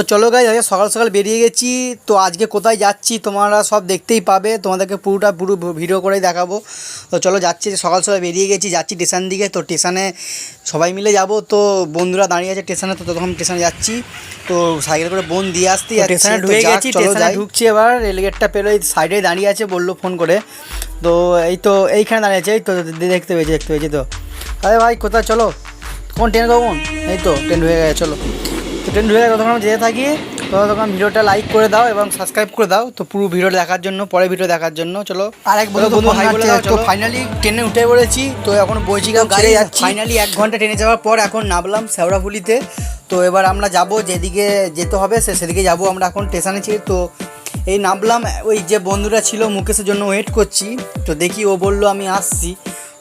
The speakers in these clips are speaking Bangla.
তো চলো গাই আজকে সকাল সকাল বেরিয়ে গেছি। তো আজকে কোথায় যাচ্ছি তোমরা সব দেখতেই পাবে। তোমাদেরকে পুরোটা পুরো ভিডিও করেই দেখাবো। তো চলো যাচ্ছি সকাল সকাল বেরিয়ে গেছি যাচ্ছি স্টেশন দিকে। তো স্টেশনে সবাই মিলে যাব। তো বন্ধুরা দাঁড়িয়ে আছে স্টেশনে তো তখন স্টেশনে যাচ্ছি। তো সাইকেল করে বোন দিয়ে আসতে স্টেশনে ঢুকে গেছি স্টেশনে ঢুকছি এবার। রেলগেটটা পেরোই সাইডে দাঁড়িয়ে আছে বলল ফোন করে। তো এই তো এইখানে দাঁড়িয়ে আছে এই তো দেখতে পেয়েছি দেখতে পেয়েছি তো। আরে ভাই কোথায়? চলো। কোন ট্রেন কখন এই তো ট্রেন হয়ে গেছে চলো। তো ট্রেন ঢুকে তখন আমরা যেতে থাকি তো তখন ভিডিওটা লাইক করে দাও এবং সাবস্ক্রাইব করে দাও। তো পুরো ভিডিওটা দেখার জন্য পরে ভিডিও দেখার জন্য চলো। আর এক বন্ধু বন্ধু হাই বলে দাও তো ফাইনালি ট্রেনে উঠে পড়েছি তো এখন বইচিগাঁও গাড়ি যাচ্ছি। ফাইনালি এক ঘণ্টা ট্রেনে যাওয়ার পর এখন নামলাম শেওড়াফুলিতে তো এবার আমরা যাব যেদিকে যেতে হবে সে সেদিকে যাব আমরা এখন স্টেশনে ছি তো এই নামলাম ওই যে বন্ধুরা ছিল মুকেশের জন্য ওয়েট করছি। তো দেখি ও বলল আমি আসছি।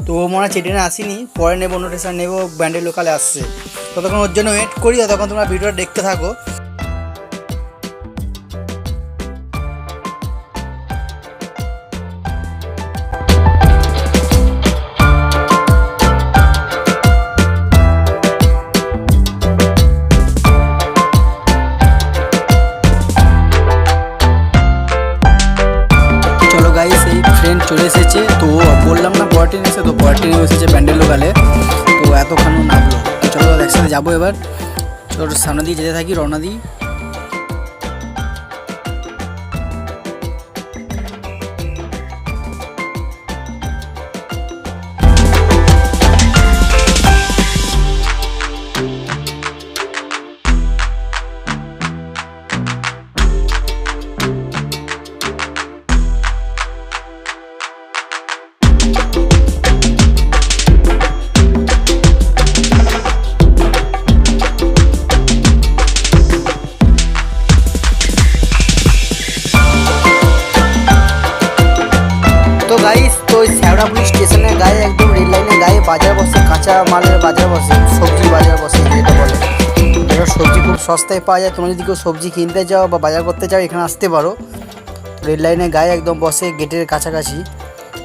তো ও মনে হচ্ছে ট্রেনে আসিনি। পরে নেব অন্য স্টেশন নেব ব্যান্ডের লোকালে আসছে। ততক্ষণ ওর জন্য ওয়েট করি ততক্ষণ তোমরা ভিডিওটা দেখতে থাকো। চলো এসেছে, তো বললাম না পরের এসে তো পরের এসেছে ব্যান্ডেল লোকালে তো এতক্ষণ চলো একসাথে যাব এবার। চলো সামনে দিয়ে যেতে থাকি রওনা দিই। কাঁচা মালের বাজার বসে, সবজি বাজার বসে যেটা বলে। যেটা সবজি খুব সস্তায় পাওয়া যায়। তোমরা যদি কেউ সবজি কিনতে যাও বা বাজার করতে চাও, এখানে আসতে পারো। রেল লাইনের গায়ে একদম বসে, গেটের কাছাকাছি।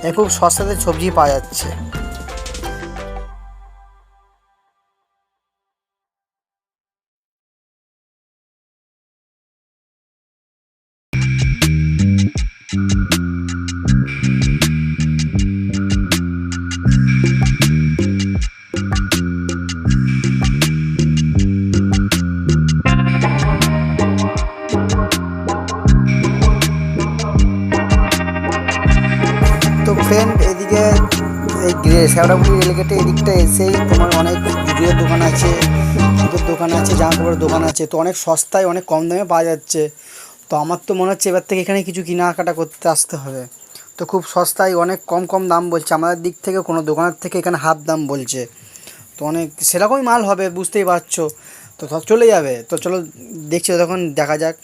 এ খুব সস্তাতে সবজি পাওয়া যাচ্ছে। শ্যাওড়াপুলি রেলগেটে এদিকটা এসেই তোমার অনেক জুয়ের দোকান আছে জুতোর দোকান আছে জামা কাপড়ের দোকান আছে। তো অনেক সস্তায়, অনেক কম দামে পাওয়া যাচ্ছে। তো আমার তো মনে হচ্ছে এবার থেকে এখানে কিছু কেনাকাটা করতে আসতে হবে। তো খুব সস্তায়, অনেক কম কম দাম বলছে। আমাদের দিক থেকে কোনো দোকানের থেকে এখানে হাফ দাম বলছে। তো অনেক, সেরকমই মাল হবে, বুঝতেই পারছ। তো চলে যাবে। তো চলো, দেখছি তখন দেখা যাক।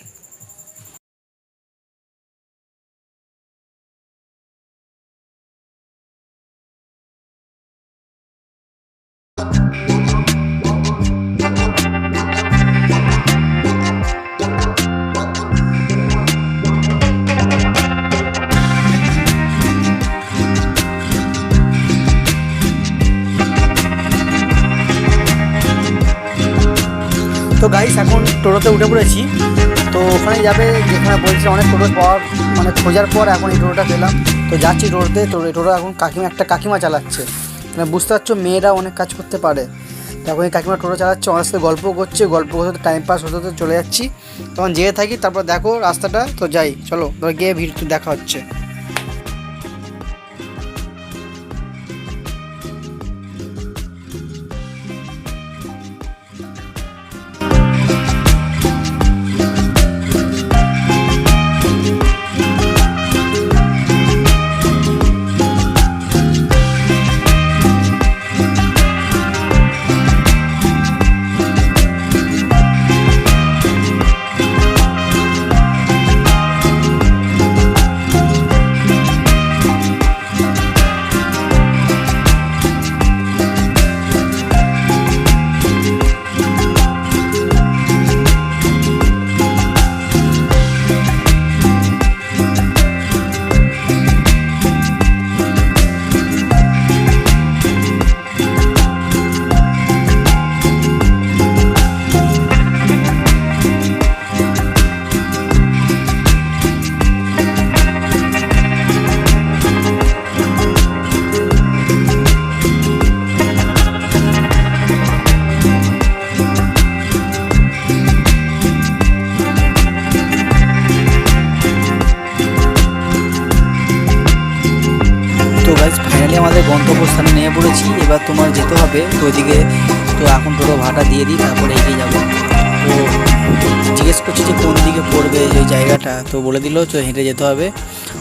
তো গাইস এখন টোটোতে উঠে পড়েছি। তো ওখানে যাবে, যেখানে বলছে অনেক টোটো পাওয়ার মানে খোঁজার পর এখন এই টোটোটা পেলাম। তো যাচ্ছি টোটোতে, তো টোটো এখন কাকিমা, একটা কাকিমা চালাচ্ছে। মানে বুঝতে পারছ, মেয়েরা অনেক কাজ করতে পারে। তখন এই কাকিমা টোটো চালাচ্ছে আমার সাথে গল্প করছে, গল্প করতে টাইম পাস হতে হতে চলে যাচ্ছি। তখন যেয়ে থাকি, তারপর দেখো রাস্তাটা, তো যাই, চলো গিয়ে ভিড় দেখা হচ্ছে। পড়েছি, এবার তোমার যেতে হবে। তো ওইদিকে, তো এখন টোটো ভাড়া দিয়ে দিই, তারপরে এগিয়ে যাব। তো জিজ্ঞেস করছি যে কোন দিকে পড়বে ওই জায়গাটা, তো বলে দিল তো হেঁটে যেতে হবে।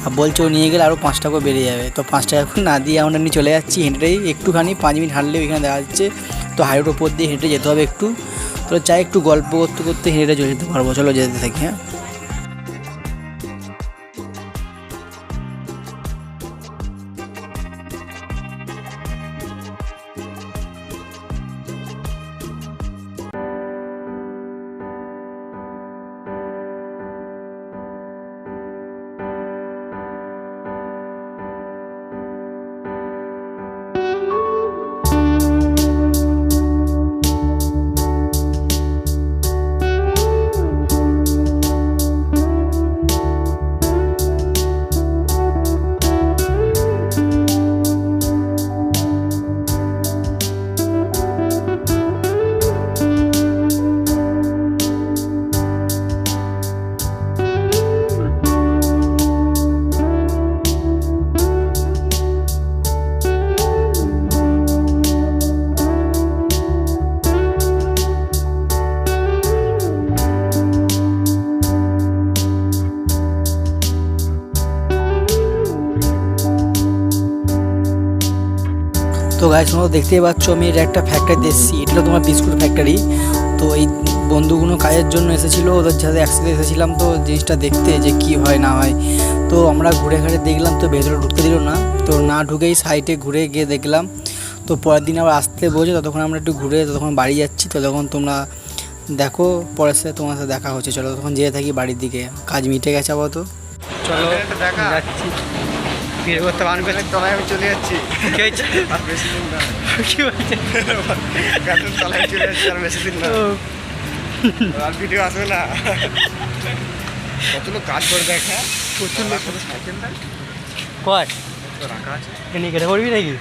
আর বলছে ও নিয়ে গেলে আরও পাঁচ টাকা বেড়ে যাবে। তো পাঁচ টাকা এখন না দিয়ে আমরা নিয়ে চলে যাচ্ছি হেঁটেই, একটুখানি পাঁচ মিনিট হাঁটলেও এখানে দেখা যাচ্ছে, তো হাইরোড ওপর দিয়ে হেঁটে যেতে হবে একটু। তো চাই একটু গল্প করতে করতে হেঁটে চলে যেতে পারব, চলো যেতে থাকি হ্যাঁ। গাইস তোমরা দেখতেই পাচ্ছ আমি এটা একটা ফ্যাক্টরি এসেছি। এটা তোমার বিস্কুট ফ্যাক্টরি তো এই বন্ধুগুলো কাজের জন্য এসেছিল ওদের সাথে একসাথে এসেছিলাম তো জিনিসটা দেখতে যে কি হয় না হয়। তো আমরা ঘুরে ঘাড়ে দেখলাম তো ভেতরে ঢুকতে দিল না। তো না ঢুকেই সাইডে ঘুরে গিয়ে দেখলাম। তো পরের দিন আবার আসতে বলছে ততক্ষণ আমরা একটু ঘুরে ততক্ষণ বাড়ি যাচ্ছি। তো তখন তোমরা দেখো পরের সাথে তোমার সাথে দেখা হচ্ছে। চলো তখন যেয়ে থাকি বাড়ির দিকে। কাজ মিটে গেছে আপাতত। চলো দেখা। যাচ্ছি। করতে তলায় আমি চলে যাচ্ছি। কি হয়েছে কি হয়েছে চলে আর বেশি দিন না আর ভিডিও আসবে না কত লোক কাজ করে দেখা প্রচুর লোক সাইকেল কয় রাখা আছে পড়বি নাকি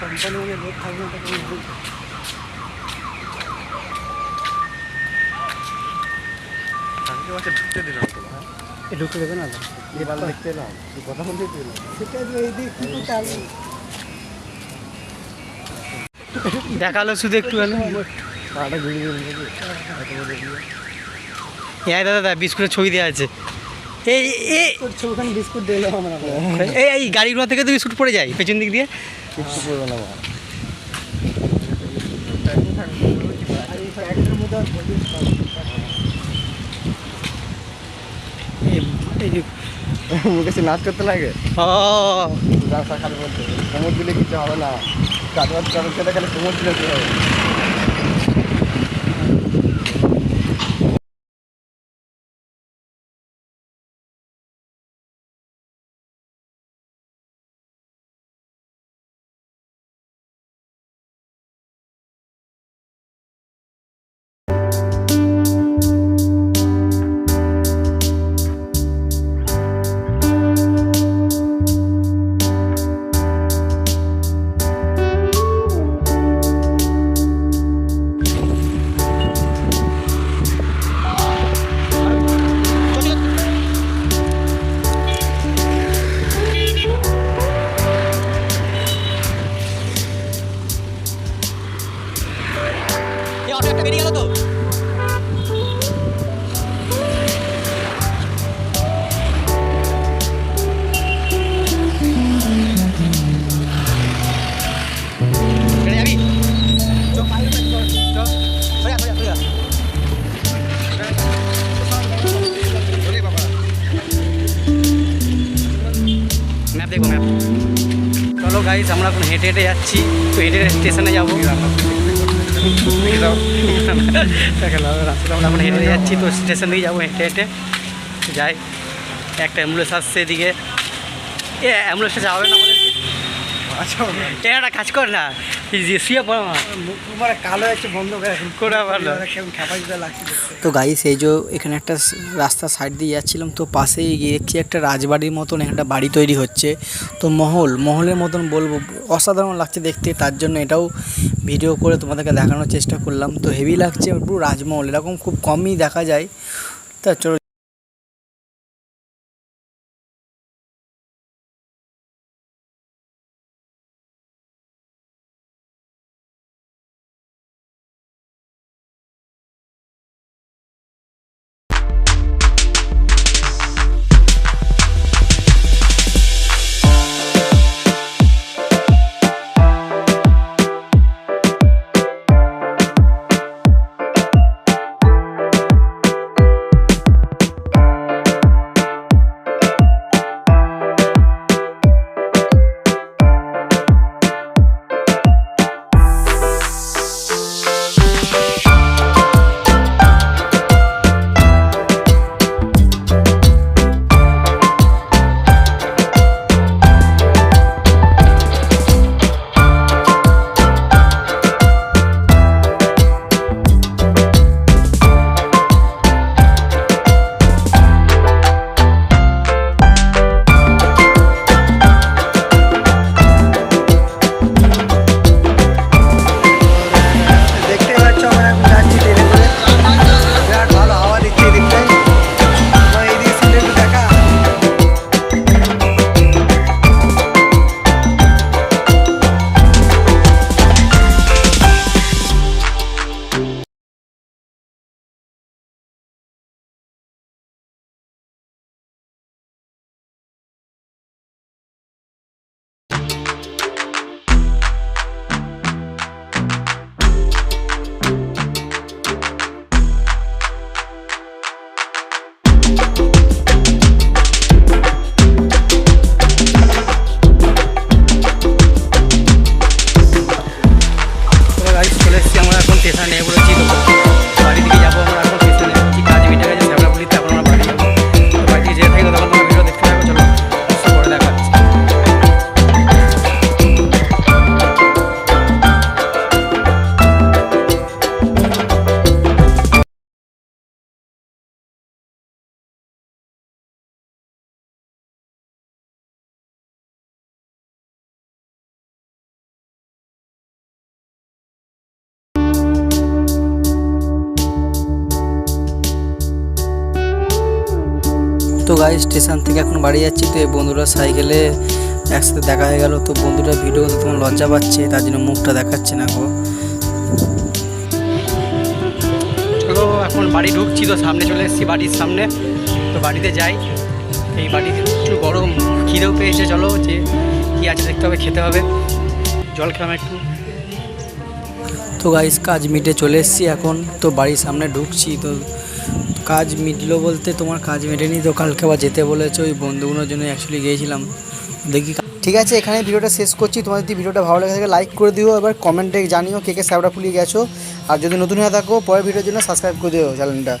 কোম্পানি লোক থাকবে বাচ্চা ঢুকতে দিলাম ঢুকতে দেবে না এবার দেখতে এলাম। কথা বলতে দিলাম দেখাল শুধু একটু পাটা হ্যাঁ দাদা দাদা বিস্কুটের ছবি দেওয়া আছে। এই বিস্কুট দিলাম আমরা এই এই গাড়িগুলো থেকে তো বিস্কুট পড়ে যায় পেছন দিক দিয়ে। করবে না মা এই- এই যে মুখে সে নাচ করতে লাগে? ও রাস্তা খালি বলতে কোমর দিলে কিছু হবে না। কাজ বাজ সাথে খালি কোমর দিলে কি হবে? এখন হেঁটে হেঁটে যাচ্ছি তো হেঁটে হেঁটে স্টেশনে যাব। আমরা এখন হেঁটে যাচ্ছি তো স্টেশন দিকে যাব হেঁটে হেঁটে। যাই একটা অ্যাম্বুলেন্স আসছে এদিকে। এ অ্যাম্বুলেন্সটা যাবে না আমাদের আচ্ছা একটা কাজ কর না। তো গাইস সেই যে এখানে একটা রাস্তা সাইড দিয়ে যাচ্ছিলাম তো পাশেই গিয়ে দেখছি একটা রাজবাড়ির মতন একটা বাড়ি তৈরি হচ্ছে। তো মহল মহলের মতন বলব অসাধারণ লাগছে দেখতে তার জন্য এটাও ভিডিও করে তোমাদেরকে দেখানোর চেষ্টা করলাম। তো হেভি লাগছে পুরো রাজমহল এরকম খুব কমই দেখা যায়। তা চলো তো গাই স্টেশন থেকে এখন বাড়ি যাচ্ছি তো এই বন্ধুরা সাইকেলে একসাথে দেখা হয়ে গেল। তো বন্ধুরা ভিডিও তোমার লজ্জা পাচ্ছে তার জন্য মুখটা দেখাচ্ছে না গো। এখন বাড়ি ঢুকছি তো সামনে চলে এসেছি বাড়ির সামনে। তো বাড়িতে যাই। এই বাড়িতে একটু গরম খিদেও পেয়েছে চলো যে কী আছে দেখতে হবে খেতে হবে। জল খেলাম একটু। তো গাইস কাজ মিটে চলে এসেছি এখন। তো বাড়ির সামনে ঢুকছি তো কাজ মিটলো বলতে তোমার কাজ মেটেনি তো কালকে আবার যেতে বলেছ, ওই বন্ধুগুলোর জন্য অ্যাকচুয়ালি গিয়েছিলাম। দেখি ঠিক আছে এখানে ভিডিওটা শেষ করছি। তোমার যদি ভিডিওটা ভালো লেগে থাকে লাইক করে দিও, এবার কমেন্টে জানিও কে কে স্যাবটা ফুলিয়ে গেছো। আর যদি নতুন হয়ে থাকো, পরের ভিডিওর জন্য সাবস্ক্রাইব করে দিও চ্যানেলটা